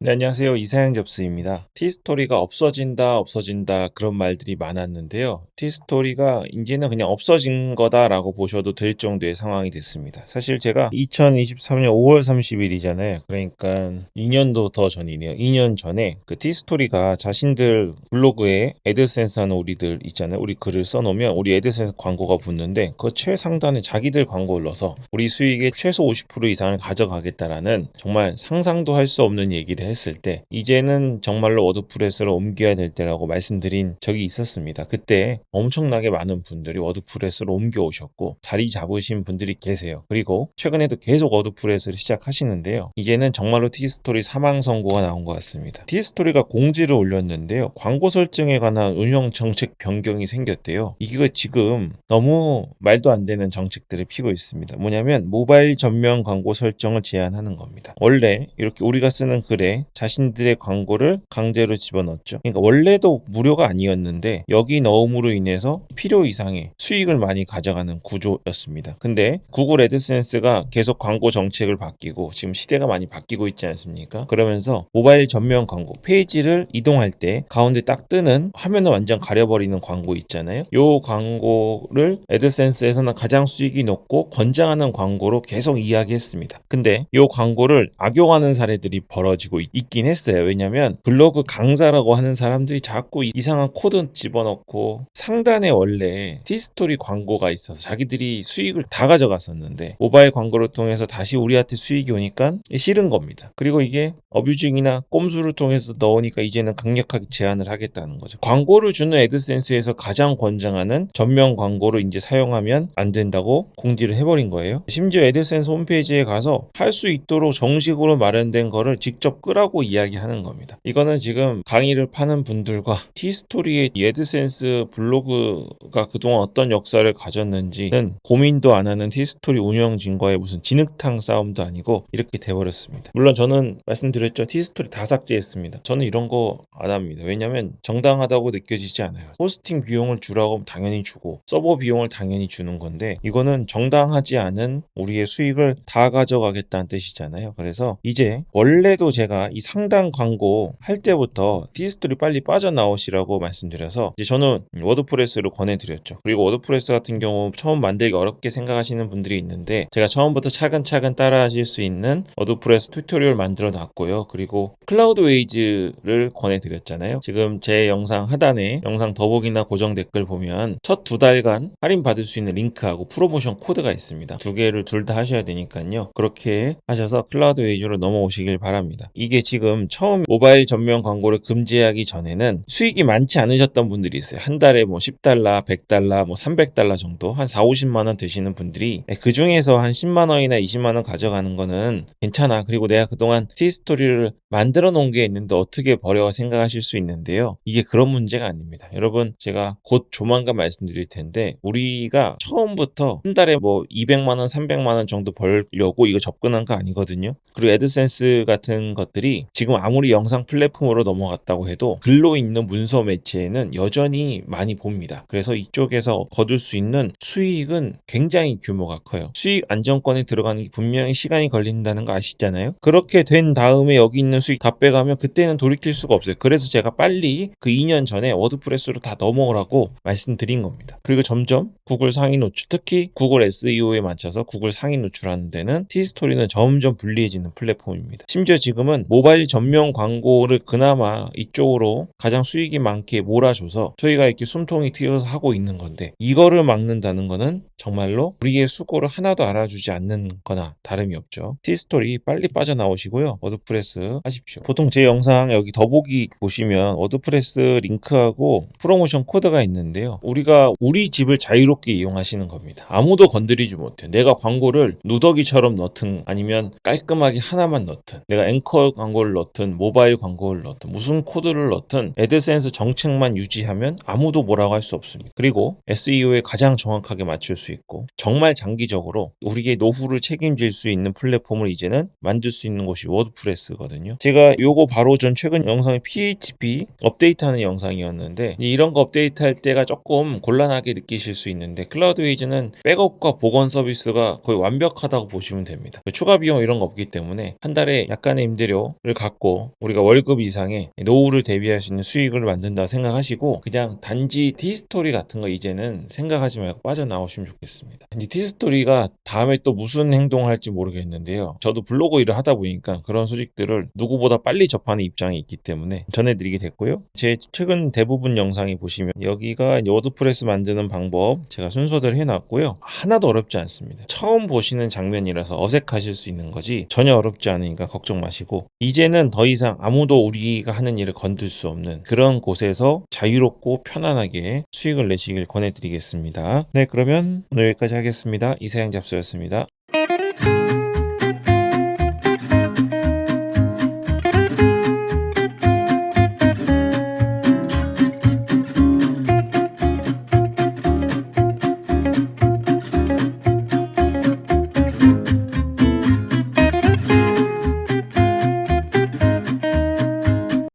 네, 안녕하세요. 이사양 접수입니다. 티스토리가 없어진다, 없어진다 그런 말들이 많았는데요. 티스토리가 이제는 그냥 없어진 거다라고 보셔도 될 정도의 상황이 됐습니다. 사실 제가 2023년 5월 30일이잖아요. 그러니까 2년도 더 전이네요. 2년 전에 그 티스토리가 자신들 블로그에 애드센스 하는 우리들 있잖아요. 우리 글을 써놓으면 우리 애드센스 광고가 붙는데 그 최상단에 자기들 광고를 넣어서 우리 수익의 최소 50% 이상을 가져가겠다라는 정말 상상도 할 수 없는 얘기를 했을 때 이제는 정말로 워드프레스로 옮겨야 될 때라고 말씀드린 적이 있었습니다. 그때 엄청나게 많은 분들이 워드프레스로 옮겨 오셨고 자리 잡으신 분들이 계세요. 그리고 최근에도 계속 워드프레스를 시작하시는데요. 이제는 정말로 티스토리 사망 선고가 나온 것 같습니다. 티스토리가 공지를 올렸는데요. 광고 설정에 관한 운영 정책 변경이 생겼대요. 이게 지금 너무 말도 안 되는 정책들을 피고 있습니다. 뭐냐면 모바일 전면 광고 설정을 제한하는 겁니다. 원래 이렇게 우리가 쓰는 글에 자신들의 광고를 강제로 집어넣었죠. 그러니까 원래도 무료가 아니었는데 여기 넣음으로 인해서 필요 이상의 수익을 많이 가져가는 구조였습니다. 근데 구글 애드센스가 계속 광고 정책을 바뀌고 지금 시대가 많이 바뀌고 있지 않습니까? 그러면서 모바일 전면 광고 페이지를 이동할 때 가운데 딱 뜨는 화면을 완전 가려버리는 광고 있잖아요. 요 광고를 애드센스에서는 가장 수익이 높고 권장하는 광고로 계속 이야기했습니다. 근데 요 광고를 악용하는 사례들이 벌어지고 있- 있긴 했어요. 왜냐면 블로그 강사라고 하는 사람들이 자꾸 이상한 코드 집어넣고 상단에 원래 티스토리 광고가 있어서 자기들이 수익을 다 가져갔었는데 모바일 광고를 통해서 다시 우리한테 수익이 오니까 싫은 겁니다. 그리고 이게 어뷰징이나 꼼수를 통해서 넣으니까 이제는 강력하게 제한을 하겠다는 거죠. 광고를 주는 애드센스에서 가장 권장하는 전면 광고를 이제 사용하면 안 된다고 공지를 해버린 거예요. 심지어 애드센스 홈페이지에 가서 할 수 있도록 정식으로 마련된 거를 직접 끄라고 이야기하는 겁니다. 이거는 지금 강의를 파는 분들과 티스토리의 이 애드센스 블로그가 그동안 어떤 역사를 가졌는지는 고민도 안 하는 티스토리 운영진과의 무슨 진흙탕 싸움도 아니고 이렇게 돼버렸습니다. 물론 저는 말씀드렸죠. 티스토리 다 삭제했습니다. 저는 이런 거 안 합니다. 왜냐면 정당하다고 느껴지지 않아요. 호스팅 비용을 주라고 하면 당연히 주고 서버 비용을 당연히 주는 건데 이거는 정당하지 않은 우리의 수익을 다 가져가겠다는 뜻이잖아요. 그래서 이제 원래도 제가 이 상단 광고 할 때부터 티스토리 빨리 빠져나오시라고 말씀드려서 이제 저는 워드프레스를 권해드렸죠. 그리고 워드프레스 같은 경우 처음 만들기 어렵게 생각하시는 분들이 있는데 제가 처음부터 차근차근 따라하실 수 있는 워드프레스 튜토리얼 만들어 놨고요. 그리고 클라우드 웨이즈를 권해드렸잖아요. 지금 제 영상 하단에 영상 더보기나 고정 댓글 보면 첫 두 달간 할인 받을 수 있는 링크하고 프로모션 코드가 있습니다. 두 개를 둘 다 하셔야 되니까요. 그렇게 하셔서 클라우드 웨이즈로 넘어오시길 바랍니다. 이게 지금 처음 모바일 전면 광고를 금지하기 전에는 수익이 많지 않으셨던 분들이 있어요. 한 달에 뭐 10달러, 100달러, 뭐 300달러 정도 한 4, 50만 원 되시는 분들이 그 중에서 한 10만 원이나 20만 원 가져가는 거는 괜찮아. 그리고 내가 그동안 티스토리를 만들어 놓은 게 있는데 어떻게 버려 생각하실 수 있는데요. 이게 그런 문제가 아닙니다. 여러분 제가 곧 조만간 말씀드릴 텐데 우리가 처음부터 한 달에 뭐 200만 원, 300만 원 정도 벌려고 이거 접근한 거 아니거든요. 그리고 애드센스 같은 것들이 지금 아무리 영상 플랫폼으로 넘어갔다고 해도 글로 있는 문서 매체에는 여전히 많이 봅니다. 그래서 이쪽에서 거둘 수 있는 수익은 굉장히 규모가 커요. 수익 안정권에 들어가는 게 분명히 시간이 걸린다는 거 아시잖아요. 그렇게 된 다음에 여기 있는 수익 다 빼가면 그때는 돌이킬 수가 없어요. 그래서 제가 빨리 그 2년 전에 워드프레스로 다 넘어오라고 말씀드린 겁니다. 그리고 점점 구글 상위 노출, 특히 구글 SEO에 맞춰서 구글 상위 노출하는 데는 티스토리는 점점 불리해지는 플랫폼입니다. 심지어 지금은 모바일 전면 광고를 그나마 이쪽으로 가장 수익이 많게 몰아줘서 저희가 이렇게 숨통이 튀어서 하고 있는 건데 이거를 막는다는 거는 정말로 우리의 수고를 하나도 알아주지 않는 거나 다름이 없죠. 티스토리 빨리 빠져나오시고요. 워드프레스 하십시오. 보통 제 영상 여기 더보기 보시면 워드프레스 링크하고 프로모션 코드가 있는데요. 우리가 우리 집을 자유롭게 이용하시는 겁니다. 아무도 건드리지 못해. 내가 광고를 누더기처럼 넣든 아니면 깔끔하게 하나만 넣든 내가 앵커 광고를 넣든 모바일 광고를 넣든 무슨 코드를 넣든 애드센스 정책만 유지하면 아무도 뭐라고 할 수 없습니다. 그리고 SEO에 가장 정확하게 맞출 수 있고 정말 장기적으로 우리의 노후를 책임질 수 있는 플랫폼을 이제는 만들 수 있는 곳이 워드프레스거든요. 제가 요거 바로 전 최근 영상이 PHP 업데이트하는 영상이었는데 이런 거 업데이트할 때가 조금 곤란하게 느끼실 수 있는데 클라우드 웨이즈는 백업과 보건 서비스가 거의 완벽하다고 보시면 됩니다. 추가 비용 이런 거 없기 때문에 한 달에 약간의 임대료를 갖고 우리가 월급 이상의 노후를 대비할 수 있는 수익을 만든다 생각하시고 그냥 단지 티스토리 같은 거 이제는 생각하지 말고 빠져나오시면 좋겠습니다. 이 티스토리가 다음에 또 무슨 행동을 할지 모르겠는데요. 저도 블로그 일을 하다 보니까 그런 소식들을 누구 보다 빨리 접하는 입장이 있기 때문에 전해드리게 됐고요. 제 최근 대부분 영상이 보시면 여기가 워드프레스 만드는 방법 제가 순서대로 해놨고요. 하나도 어렵지 않습니다. 처음 보시는 장면이라서 어색하실 수 있는 거지 전혀 어렵지 않으니까 걱정 마시고 이제는 더 이상 아무도 우리가 하는 일을 건들 수 없는 그런 곳에서 자유롭고 편안하게 수익을 내시길 권해드리겠습니다. 네, 그러면 오늘 여기까지 하겠습니다. 이사양 잡수였습니다.